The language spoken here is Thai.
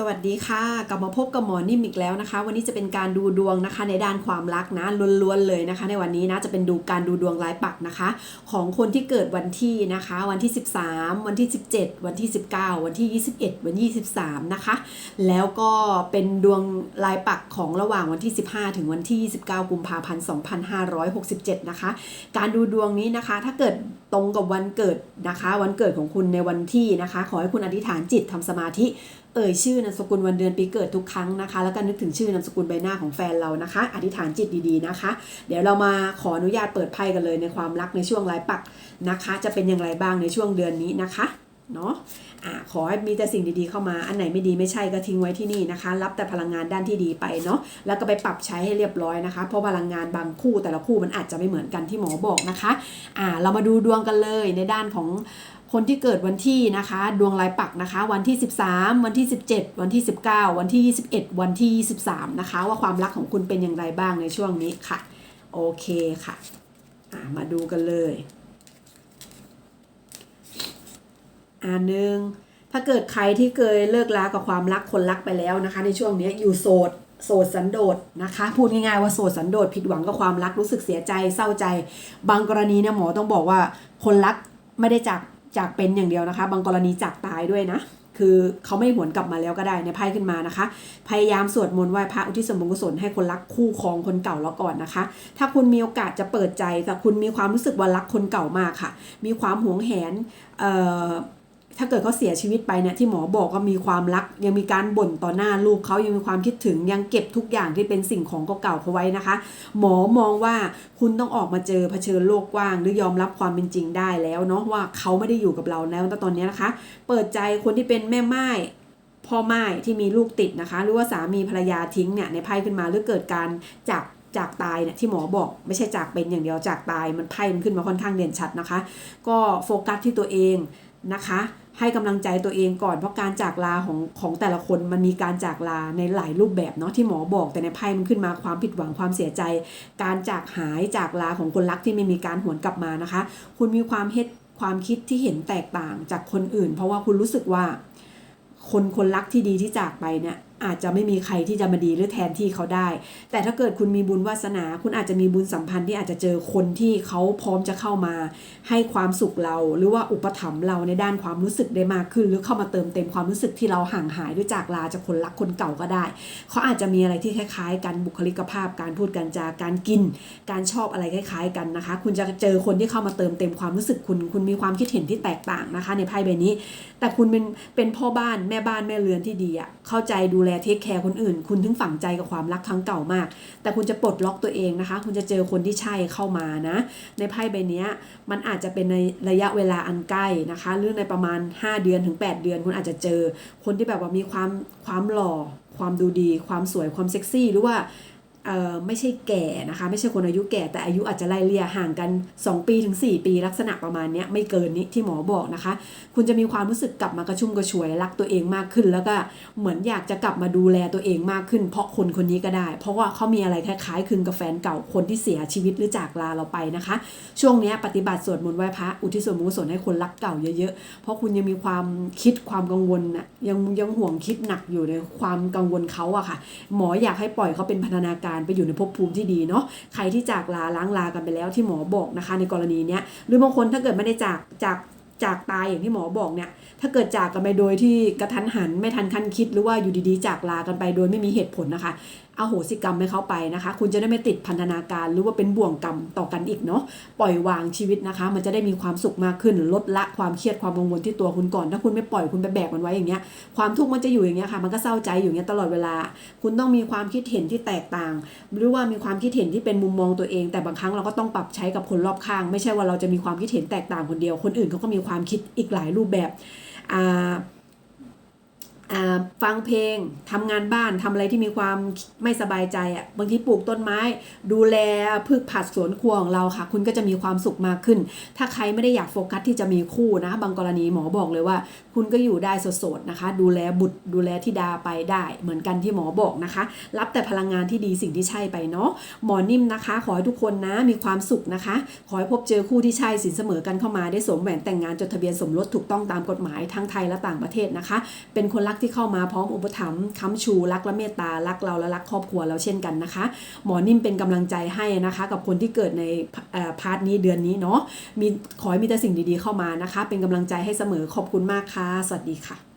สวัสดีค่ะ กลับมาพบกับหมอนิ่มอีกแล้วนะคะ วันนี้จะเป็นการดูดวงนะคะในด้านความรักนะล้วนๆเลยนะคะ ในวันนี้นะจะเป็นดูการดูดวงรายปักนะคะ ของคนที่เกิดวันที่นะคะ วันที่ 13 วันที่ 17 วันที่ 19 วันที่ 21 วันที่23 นะคะ แล้วก็เป็นดวงรายปักของระหว่างวันที่ 15 ถึงวันที่ 29 กุมภาพันธ์ 2567 นะคะ การดูดวงนี้นะคะ ถ้าเกิดตรงกับวันเกิดนะคะ วันเกิดของคุณในวันที่นะคะ ขอให้คุณอธิษฐานจิตทำสมาธิ เอ่ยชื่อนามสกุลวันเดือนปีเกิดทุกครั้งนะคะ แล้วก็นึกถึงชื่อนามสกุลใบหน้าของแฟนเรานะคะ อธิษฐานจิตดีๆนะคะ เดี๋ยวเรามาขออนุญาตเปิดไพ่กันเลยในความรักในช่วงรายปักนะคะ จะเป็นอย่างไรบ้างในช่วงเดือนนี้นะคะ เนาะอ่าขอให้มีแต่สิ่งดีๆเข้ามา อันไหนไม่ดีไม่ใช่ก็ทิ้งไว้ที่นี่นะคะ รับแต่พลังงานด้านที่ดีไปเนาะ แล้วก็ไปปรับใช้ให้เรียบร้อยนะคะ เพราะพลังงานบางคู่แต่ละคู่มันอาจจะไม่เหมือนกันที่หมอบอกนะคะ อ่า เรามาดูดวงกันเลยในด้านของคนที่เกิดวันที่นะคะ ดวงลายปักนะคะ วันที่ 13 วันที่ 17 วันที่ 19 วันที่ 21 วันที่ 23 นะคะ ว่าความรักของคุณเป็นอย่างไรบ้างในช่วงนี้ค่ะ โอเคค่ะอ่ามาดูกันเลย อ่าหนึ่งถ้าเกิดใครที่เคยเลิกลากับความรักคนรักไปแล้วนะคะ ในช่วงนี้อยู่โสดโสดสันโดษนะคะ พูดง่ายๆว่าโสดสันโดษผิดหวังกับความรักรู้สึกเสียใจเศร้าใจ บางกรณีเนี่ยหมอต้องบอกว่าคนรักไม่ได้จากจากเป็นอย่างเดียวนะคะ บางกรณีจากตายด้วยนะคือเขาไม่หวนกลับมาแล้วก็ได้ในไพ่ขึ้นมานะคะ พยายามสวดมนต์ไหว้พระอุทิศส่วนบุญกุศลให้คนรักคู่ครองคนเก่าแล้วก่อนนะคะ ถ้าคุณมีโอกาสจะเปิดใจแต่คุณมีความรู้สึกว่ารักคนเก่ามากค่ะ มีความหวงแหนเอ่อ ถ้าเกิดเขาเสียชีวิตไปเนี่ยที่หมอบอกก็มีความรัก ยังมีการบ่นต่อหน้าลูกเขายังมีความคิดถึงยังเก็บทุกอย่างที่เป็นสิ่งของเก่าๆเขาไว้นะคะ หมอมองว่าคุณต้องออกมาเจอเผชิญโลกกว้าง หรือยอมรับความเป็นจริงได้แล้วเนาะว่าเขาไม่ได้อยู่กับเราแล้วตอนนี้นะคะ เปิดใจคนที่เป็นแม่ไม้พ่อไม้ที่มีลูกติดนะคะ หรือว่าสามีภรรยาทิ้งเนี่ยในไพ่ขึ้นมาหรือเกิดการจากจากตายเนี่ยที่หมอบอกไม่ใช่จากเป็นอย่างเดียวจากตายมันไพ่มันขึ้นมาค่อนข้างเด่นชัดนะคะ ก็โฟกัสที่ตัวเอง นะคะ ให้กำลังใจตัวเองก่อนเพราะการจากลาของของแต่ละคนมันมีการจากลาในหลายรูปแบบเนาะที่หมอบอกแต่ในไพ่มันขึ้นมาความผิดหวังความเสียใจ การจากหายจากลาของคนรักที่ไม่มีการหวนกลับมานะคะ คุณมีความเฮ็ดความคิดที่เห็นแตกต่างจากคนอื่น เพราะว่าคุณรู้สึกว่าคนคนรักที่ดีที่จากไปเนี่ย อาจจะไม่มีใครที่จะมาดีหรือแทนที่เขาได้ แต่ถ้าเกิดคุณมีบุญวาสนา คุณอาจจะมีบุญสัมพันธ์ที่อาจจะเจอคนที่เขาพร้อมจะเข้ามา ให้ความสุขเรา หรือว่าอุปถัมภ์เราในด้านความรู้สึกได้มากขึ้น หรือเข้ามาเติมเต็มความรู้สึกที่เราห่างหายด้วยจากลาจากคนรักคนเก่าก็ได้ เขาอาจจะมีอะไรที่คล้าย ๆ กันบุคลิกภาพ การพูดการจาการกิน การชอบอะไรคล้าย ๆ กันนะคะ คุณจะเจอคนที่เข้ามาเติมเต็มความรู้สึกคุณ คุณมีความคิดเห็นที่แตกต่างนะคะ ในไพ่ใบนี้ แต่คุณเป็นเป็นพ่อบ้านแม่บ้านแม่เรือนที่ดีอะเข้าใจดูแลเทคแคร์คนอื่น คุณถึงฝังใจกับความรักครั้งเก่ามาก แต่คุณจะปลดล็อกตัวเองนะคะ คุณจะเจอคนที่ใช่เข้ามานะ ในไพ่ใบนี้มันอาจจะเป็นในระยะเวลาอันใกล้นะคะหรือในประมาณ 5 เดือนถึง 8 เดือน คุณอาจจะเจอคนที่แบบว่ามีความความหล่อ ความดูดี ความสวยความเซ็กซี่หรือว่า ไม่ใช่แก่นะคะไม่ใช่คนอายุแก่แต่อายุอาจจะไล่เลี่ยห่างกัน 2 ปีถึง 4 ปีลักษณะประมาณนี้ไม่เกินนี้ที่หมอบอกนะคะ คุณจะมีความรู้สึกกลับมากระชุ่มกระชวยรักตัวเองมากขึ้น แล้วก็เหมือนอยากจะกลับมาดูแลตัวเองมากขึ้น เพราะคนคนนี้ก็ได้ เพราะว่าเขามีอะไรคล้ายๆคลึงกับแฟนเก่าคนที่เสียชีวิตหรือจากลาเราไปนะคะ ช่วงนี้ปฏิบัติสวดมนต์ไหว้พระอุทิศส่วนบุญกุศลให้คนรักเก่าเยอะๆเพราะคุณยังมีความคิดความกังวลนะยังยังห่วงคิดหนักอยู่ในความกังวลเขาอะค่ะ หมออยากให้ปล่อยเขาเป็นพัฒนาการไปอยู่ในภพภูมิที่ดีเนาะใครที่จากลาล้างลากันไปแล้วที่หมอบอกนะคะ ในกรณีเนี้ยหรือบางคนถ้าเกิดไม่ได้จากจากจากตายอย่างที่หมอบอกเนี่ย ถ้าเกิดจากกันไปโดยที่กระทันหันไม่ทันคันคิดหรือว่าอยู่ดีๆ จากลากันไปโดยไม่มีเหตุผลนะคะ อาโหสิกรรมให้เขาไปนะคะ คุณจะได้ไม่ติดพันธนาการหรือว่าเป็นบ่วงกรรมต่อกันอีกเนาะปล่อยวางชีวิตนะคะ มันจะได้มีความสุขมากขึ้นลดละความเครียดความกังวลที่ตัวคุณก่อน ถ้าคุณไม่ปล่อยคุณไปแบกมันไว้อย่างเงี้ยความทุกข์มันจะอยู่อย่างเงี้ยค่ะ มันก็เศร้าใจอยู่อย่างเงี้ยตลอดเวลา คุณต้องมีความคิดเห็นที่แตกต่าง หรือว่ามีความคิดเห็นที่เป็นมุมมองตัวเอง แต่บางครั้งเราก็ต้องปรับใช้กับคนรอบข้าง ไม่ใช่ว่าเราจะมีความคิดเห็นแตกต่างคนเดียว คนอื่นเขาก็มีความคิดอีกหลายรูปแบบอ่า ฟังเพลงทำงานบ้านทำอะไรที่มีความไม่สบายใจอะบางทีปลูกต้นไม้ ดูแลพืชผักสวนครัวของเราค่ะ คุณก็จะมีความสุขมากขึ้น ถ้าใครไม่ได้อยากโฟกัสที่จะมีคู่นะ บางกรณีหมอบอกเลยว่า คุณก็อยู่ได้โสดๆนะคะ ดูแลบุตรดูแลที่ดาไปได้ เหมือนกันที่หมอบอกนะคะ รับแต่พลังงานที่ดีสิ่งที่ใช่ไปเนาะหมอนิ่มนะคะ ขอให้ทุกคนนะมีความสุขนะคะ ขอให้พบเจอคู่ที่ใช่สินเสมอกันเข้ามาได้สมแหวนแต่งงานจดทะเบียนสมรสถูกต้องตามกฎหมายทั้งไทยและต่างประเทศนะคะ เป็นคนรักที่เข้ามาพร้อมอุปถัมภ์ค้ำชูรักและเมตตารักเราและรักครอบครัวเราเช่นกันนะคะ หมอนิ่มเป็นกำลังใจให้นะคะ กับคนที่เกิดในพาร์ทนี้เดือนนี้เนาะมีขอให้มีแต่สิ่งดีๆเข้ามานะคะ เป็นกำลังใจให้เสมอขอบคุณมากค่ะ สวัสดีค่ะ